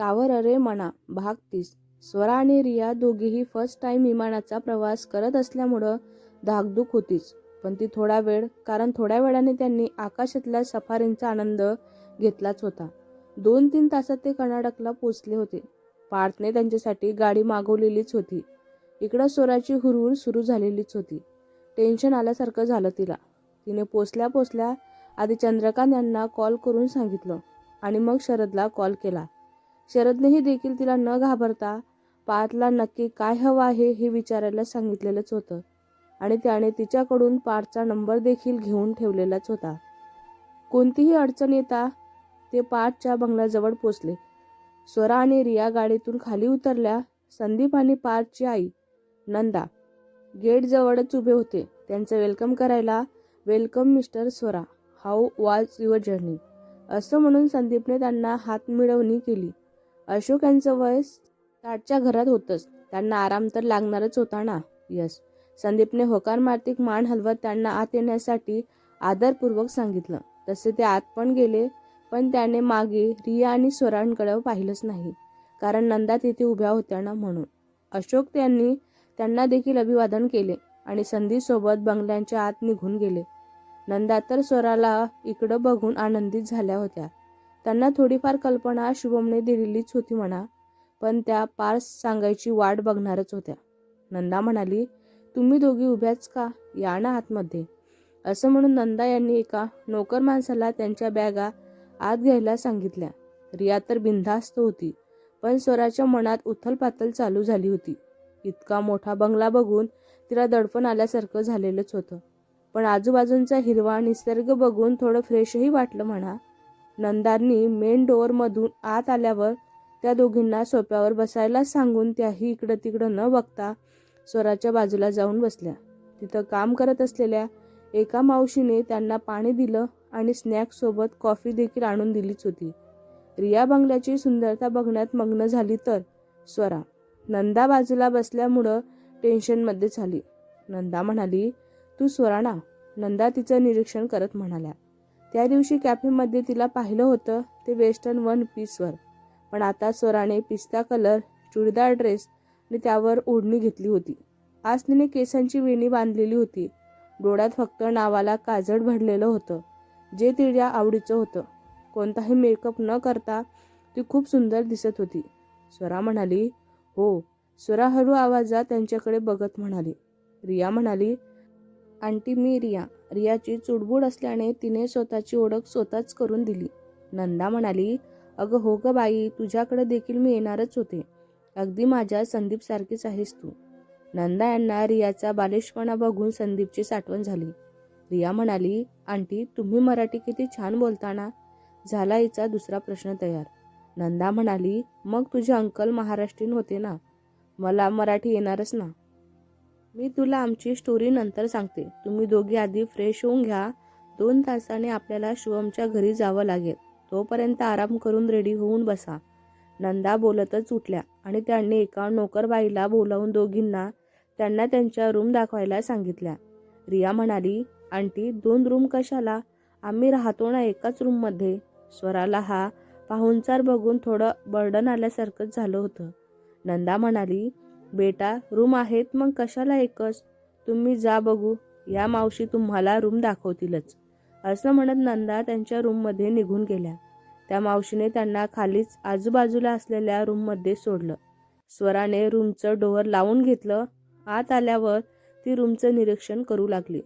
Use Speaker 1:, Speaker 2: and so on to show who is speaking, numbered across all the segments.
Speaker 1: सावर अरे म्हणा भाग तीस. स्वरा आणि रिया दोघीही फर्स्ट टाइम विमानाचा प्रवास करत असल्यामुळं धाकधूक होतीच. पण ती थोडा वेळ कारण थोड्या वेळाने त्यांनी आकाशातल्या सफारींचा आनंद घेतलाच होता. दोन तीन तासात ते कर्नाटकला पोचले होते. पार्थने त्यांच्यासाठी गाडी मागवलेलीच होती. इकडं स्वराची हुरहुर सुरू झालेलीच होती. टेन्शन आल्यासारखं झालं तिला. तिने पोचल्या पोचल्या आधी चंद्रकांत यांना कॉल करून सांगितलं आणि मग शरदला कॉल केला. शरदनेही देखील तिला न घाबरता पार्थला नक्की काय हवं आहे हे विचारायला सांगितलेलंच होतं. आणि त्याने तिच्याकडून पार्थचा नंबर देखील घेऊन ठेवलेलाच होता. कोणतीही अडचण येता ते पार्थच्या बंगल्याजवळ पोचले. स्वरा आणि रिया गाडीतून खाली उतरल्या. संदीप आणि पार्थची आई नंदा गेटजवळच उभे होते. त्यांचं वेलकम करायला welcome mister Swara. How was your journey. असं म्हणून संदीपने त्यांना हात मिळवणी केली. अशोक यांचं वय ताटच्या घरात होतंच. त्यांना आराम तर लागणारच होता ना? यस. संदीपने होकार मार्तिक मान हलवत त्यांना आत येण्यासाठी आदरपूर्वक सांगितलं. तसे ते आत पण गेले पण त्याने मागे रिया आणि स्वरांकडे पाहिलंच नाही. कारण नंदा तिथे उभ्या होत्या ना म्हणून. अशोक त्यांनी त्यांना देखील अभिवादन केले आणि संधीसोबत सोबत बंगल्यांच्या आत निघून गेले. नंदा तर स्वराला इकडं बघून आनंदित झाल्या होत्या. त्यांना थोडीफार कल्पना शुभमने दिलेलीच होती म्हणा. पण त्या पार्स सांगायची वाट बघणारच होत्या. नंदा म्हणाली तुम्ही दोघी उभ्याच का? या ना आतमध्ये. असं म्हणून नंदा यांनी एका नोकर माणसाला त्यांच्या बॅगा आत घ्यायला सांगितल्या. रिया तर बिनधास्त होती पण स्वराच्या मनात उथलपातल चालू झाली होती. इतका मोठा बंगला बघून तिला दडपण आल्यासारखं झालेलंच होतं. पण आजूबाजूंचा हिरवा निसर्ग बघून थोडं फ्रेशही वाटलं म्हणा. नंदांनी मेन डोअरमधून आत आल्यावर त्या दोघींना सोप्यावर बसायला सांगून त्याही इकडं तिकडं न बघता स्वराच्या बाजूला जाऊन बसल्या. तिथं काम करत असलेल्या एका मावशीने त्यांना पाणी दिलं आणि स्नॅक्ससोबत कॉफी देखील आणून दिलीच होती. रिया बंगल्याची सुंदरता बघण्यात मग्न झाली तर स्वरा नंदा बाजूला बसल्यामुळं टेन्शनमध्ये झाली. नंदा म्हणाली तू स्वरा ना. नंदा तिचं निरीक्षण करत म्हणाल्या त्या दिवशी कॅफेमध्ये तिला पाहिलं होतं ते वेस्टर्न वन पीसवर. पण आता स्वराने पिस्ता कलर चुडीदार ड्रेस आणि त्यावर ओढणी घेतली होती. आज तिने केसांची वेणी बांधलेली होती. डोळ्यात फक्त नावाला काजळ भरलेलं होतं जे तिच्या आवडीचं होतं. कोणताही मेकअप न करता ती खूप सुंदर दिसत होती. स्वरा म्हणाली हो. स्वरा हळू आवाजात त्यांच्याकडे बघत म्हणाली रिया म्हणाली आंटी मी रिया. रियाची चुडबुड असल्याने तिने स्वतःची ओळख स्वतःच करून दिली. नंदा म्हणाली अगं हो ग बाई तुझ्याकडे देखील मी येणारच होते. अगदी माझ्या संदीप सारखीच आहेस तू. नंदा यांना रियाचा बालिशपणा बघून संदीपची साठवण झाली. रिया म्हणाली आंटी तुम्ही मराठी किती छान बोलताना झाला हिचा दुसरा प्रश्न तयार. नंदा म्हणाली मग तुझे अंकल महाराष्ट्रीयन होते ना? मला मराठी येणारच ना? मी तुला आमची स्टोरी नंतर सांगते. तुम्ही दोघी आधी फ्रेश होऊन घ्या. दोन तासाने आपल्याला शिवमच्या घरी जावं लागेल. तोपर्यंत आराम करून रेडी होऊन बसा. नंदा बोलतच उठल्या आणि त्यांनी एका नोकरबाईला बोलावून दोघींना त्यांना त्यांच्या रूम दाखवायला सांगितल्या. रिया म्हणाली आंटी दोन रूम कशाला? आम्ही राहतो ना एकाच रूममध्ये स्वराला हा पाहुणचार बघून थोडं बर्डन आल्यासारखंच झालं होतं. नंदा म्हणाली बेटा रूम आहेत मग कशाला एकच? तुम्ही जा बघू. या मावशी तुम्हाला रूम दाखवतीलच. असं म्हणत नंदा त्यांच्या रूममध्ये निघून गेल्या. त्या मावशीने त्यांना खालीच आजूबाजूला असलेल्या रूममध्ये सोडलं. स्वराने रूमचं डोअर लावून घेतलं. आत आल्यावर ती रूमचं निरीक्षण करू लागली.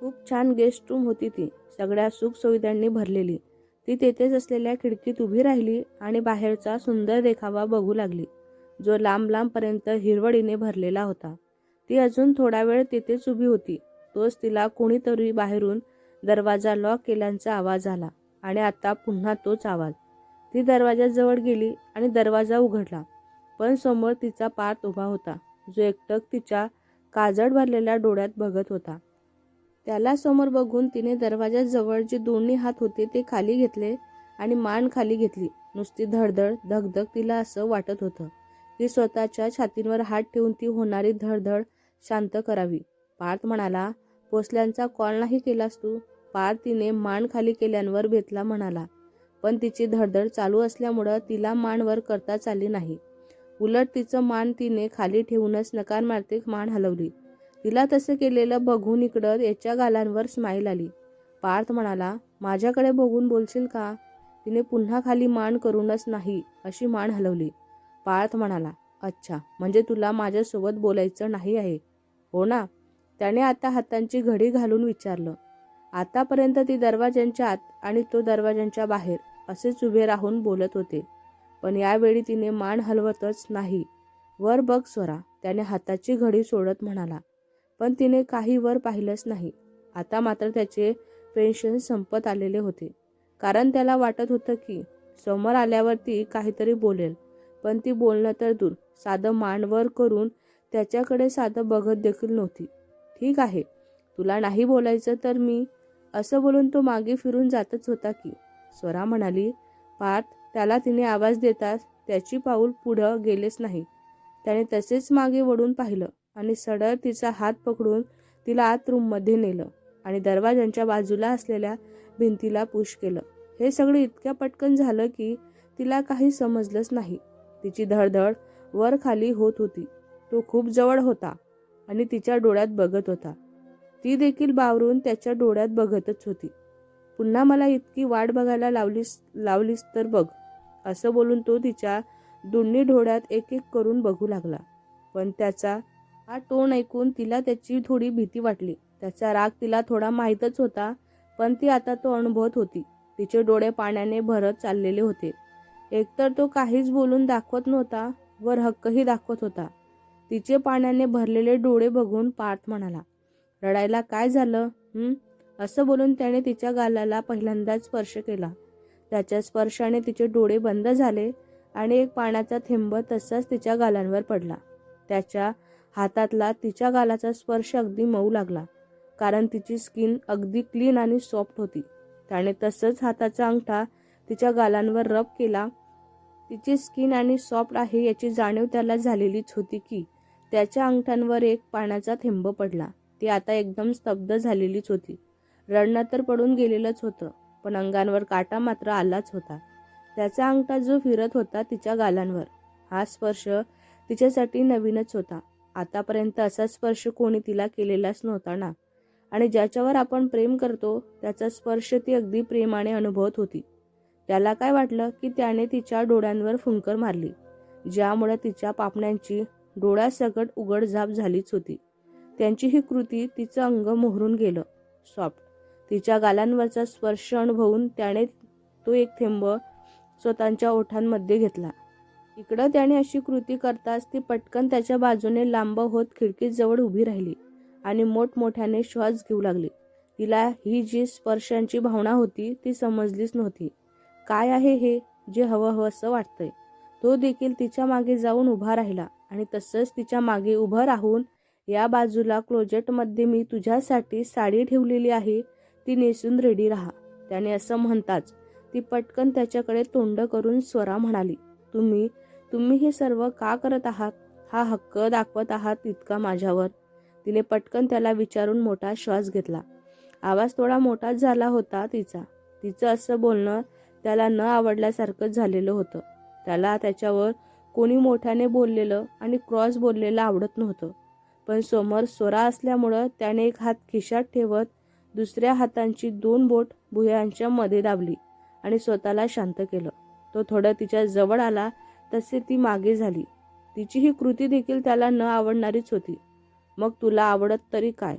Speaker 1: खूप छान गेस्ट रूम होती ती. सगळ्या सुखसुविधांनी भरलेली. ती तेथेच असलेल्या खिडकीत उभी राहिली आणि बाहेरचा सुंदर देखावा बघू लागली. जो लांब लांबपर्यंत हिरवळीने भरलेला होता. ती अजून थोडा वेळ तिथेच उभी होती. तोच तिला कोणीतरी बाहेरून दरवाजा लॉक केल्याचा आवाज आला आणि आता पुन्हा तोच आवाज. ती दरवाजाजवळ गेली आणि दरवाजा उघडला. पण समोर तिचा पार्थ उभा होता जो एकटक तिच्या काजळ भरलेल्या डोळ्यात बघत होता. त्याला समोर बघून तिने दरवाजाजवळ जे दोन्ही हात होते ते खाली घेतले आणि मान खाली घेतली. नुसती धडधड धगधग तिला असं वाटत होतं. की स्वतःच्या छातींवर हात ठेवून ती होणारी धडधड शांत करावी. पार्थ म्हणाला पोचल्यांचा कॉल नाही केलास तू? पार्थ तिने मान खाली केल्यांवर बेतला म्हणाला पण तिची धडधड चालू असल्यामुळं तिला मान वर चालली नाही. उलट तिचं मान तिने खाली ठेवूनच मारते मान हलवली. तिला तसं केलेलं बघून इकडं याच्या गालांवर स्माईल आली. पार्थ म्हणाला माझ्याकडे बघून बोलशील का? तिने पुन्हा खाली मान करूनच नाही अशी मान हलवली. पार्थ म्हणाला अच्छा म्हणजे तुला माझ्यासोबत बोलायचं नाही आहे. हो ना. त्याने आता हातांची घडी घालून विचारलं आतापर्यंत ती दरवाज्यांच्या आत आणि तो दरवाज्यांच्या बाहेर असेच उभे राहून बोलत होते पण यावेळी तिने मान हलवतच नाही. वर बघ स्वरा. त्याने हाताची घडी सोडत म्हणाला पण तिने काही वर पाहिलंच नाही. आता मात्र त्याचे पेन्शन संपत आलेले होते कारण त्याला वाटत होतं की समोर आल्यावर ती काहीतरी बोलेल. पण ती बोलणं तर दूर. साधं मांडवर करून त्याच्याकडे साधं बघत देखील नव्हती. ठीक आहे. तुला नाही बोलायचं तर मी असं बोलून तो मागे फिरून जातच होता की. स्वरा म्हणाली पार्थ त्याला तिने आवाज देताच त्याची पाऊल पुढं गेलेच नाही. त्याने तसेच मागे वळून पाहिलं आणि सडळ तिचा हात पकडून तिला आत रूममध्ये नेलं आणि दरवाजांच्या बाजूला असलेल्या भिंतीला पुश केलं. हे सगळं इतक्या पटकन झालं की तिला काही समजलंच नाही. तिची धडधड वर खाली होत होती. तो खूप जवळ होता आणि तिच्या डोळ्यात बघत होता. ती देखील बावरून त्याच्या डोळ्यात बघतच होती. पुन्हा मला इतकी वाट बघायला लावलीस लावलीस तर बघ असं बोलून तो तिच्या दोन्ही डोळ्यात एक एक करून बघू लागला. पण त्याचा हा टोन ऐकून तिला त्याची थोडी भीती वाटली. त्याचा राग तिला थोडा माहीतच होता पण ती आता तो अनुभवत होती. तिचे डोळे पाण्याने भरत चाललेले होते. एकतर तो काहीच बोलून दाखवत नव्हता वर हक्कही दाखवत होता. तिचे पाण्याने भरलेले डोळे बघून पार्थ म्हणाला रडायला काय झालं? असं बोलून त्याने तिच्या गालाला पहिल्यांदाच स्पर्श केला. त्याच्या स्पर्शाने तिचे डोळे बंद झाले आणि एक पाण्याचा थेंब तसाच तिच्या गालांवर पडला. त्याच्या हातातला तिच्या गालाचा स्पर्श अगदी मऊ लागला कारण तिची स्किन अगदी क्लीन आणि सॉफ्ट होती. त्याने तसंच हाताचा अंगठा तिच्या गालांवर रब केला तिची स्किन आणि सॉफ्ट आहे याची जाणीव त्याला झालेलीच होती की त्याच्या अंगठ्यांवर एक पाण्याचा थेंब पडला. ती आता एकदम स्तब्ध झालेलीच होती. रडणं तर पडून गेलेलंच होतं पण अंगांवर काटा मात्र आलाच होता. त्याचा अंगठा जो फिरत होता तिच्या गालांवर. हा स्पर्श तिच्यासाठी नवीनच होता. आतापर्यंत असा स्पर्श कोणी तिला केलेलाच नव्हता ना. आणि ज्याच्यावर आपण प्रेम करतो त्याचा स्पर्श ती अगदी प्रेमाने अनुभवत होती. त्याला काय वाटलं की त्याने तिच्या डोळ्यांवर फुंकर मारली ज्यामुळे तिच्या पापण्यांची डोळ्यासकट उघडझाप झालीच होती. त्यांची ही कृती तिचं अंग मोहरून गेलं. सॉफ्ट तिच्या गालांवरचा स्पर्श अनुभवून त्याने तो एक थेंब स्वतःच्या ओठांमध्ये घेतला. इकडं त्याने अशी कृती करताच ती पटकन त्याच्या बाजूने लांब होत खिडकीजवळ उभी राहिली आणि मोठमोठ्याने श्वास घेऊ लागली. तिला ही जी स्पर्शांची भावना होती ती समजलीच नव्हती. काय आहे हे जे हवं हवं असं वाटतंय. तो देखील तिच्यामागे जाऊन उभा राहिला आणि तसंच तिच्यामागे उभं राहून या बाजूला क्लोजेटमध्ये मी तुझ्यासाठी साडी ठेवलेली आहे ती नेसून रेडी राहा. त्याने असं म्हणताच ती पटकन त्याच्याकडे तोंड करून स्वरा म्हणाली तुम्ही तुम्ही हे सर्व का करत आहात? हा हक्क दाखवत आहात इतका माझ्यावर. तिने पटकन त्याला विचारून मोठा श्वास घेतला. आवाज थोडा मोठाच झाला होता तिचा. तिचं असं बोलणं त्याला न आवडल्यासारखंच झालेलं होतं. त्याला त्याच्यावर कोणी मोठ्याने बोललेलं आणि क्रॉस बोललेलं आवडत नव्हतं. पण समोर स्वरा असल्यामुळं त्याने एक हात खिशात ठेवत दुसऱ्या हातांची दोन बोट भुयांच्या मध्ये दाबली आणि स्वतःला शांत केलं. तो थोडं तिच्या जवळ आला तसे ती मागे झाली. तिची ही कृती देखील त्याला न आवडणारीच होती. मग तुला आवडत तरी काय?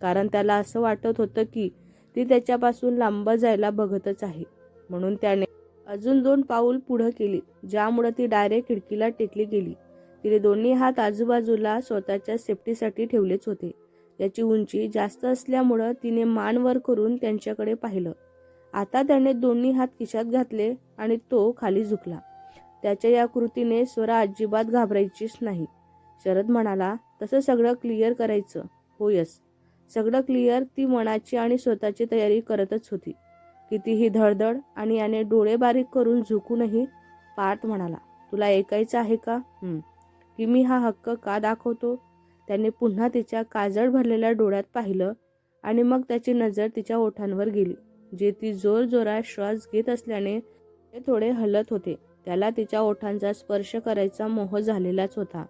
Speaker 1: कारण त्याला असं वाटत होतं की ती त्याच्यापासून लांब जायला बघतच आहे. म्हणून त्याने अजून दोन पाऊल पुढं केली ज्यामुळे ती डायरेक्ट खिडकीला टेकली गेली. तिने दोन्ही हात आजूबाजूला स्वतःच्या सेफ्टीसाठी ठेवलेच होते. त्याची उंची जास्त असल्यामुळं तिने मान वर करून त्यांच्याकडे पाहिलं. आता त्याने दोन्ही हात खिशात घातले आणि तो खाली झुकला. त्याच्या या कृतीने स्वरा अजिबात घाबरायचीच नाही. शरद म्हणाला तसं सगळं क्लिअर करायचं. हो यस सगळं क्लिअर ती मनाची आणि स्वतःची तयारी करतच होती. कितीही धडधड आणि याने डोळे बारीक करून झुकूनही पार्थ म्हणाला तुला ऐकायचं आहे का? की मी हा हक्क का दाखवतो? त्याने पुन्हा तिच्या काजळ भरलेल्या डोळ्यात पाहिलं आणि मग त्याची नजर तिच्या ओठांवर गेली जे ती जोर जोरात श्वास घेत असल्याने ते थोडे हलत होते. त्याला तिच्या ओठांचा स्पर्श करायचा मोह झालेलाच होता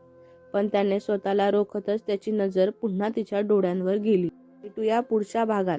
Speaker 1: पण त्याने स्वतःला रोखतच त्याची नजर पुन्हा तिच्या डोळ्यांवर गेली. भेटूया पुढच्या भागात.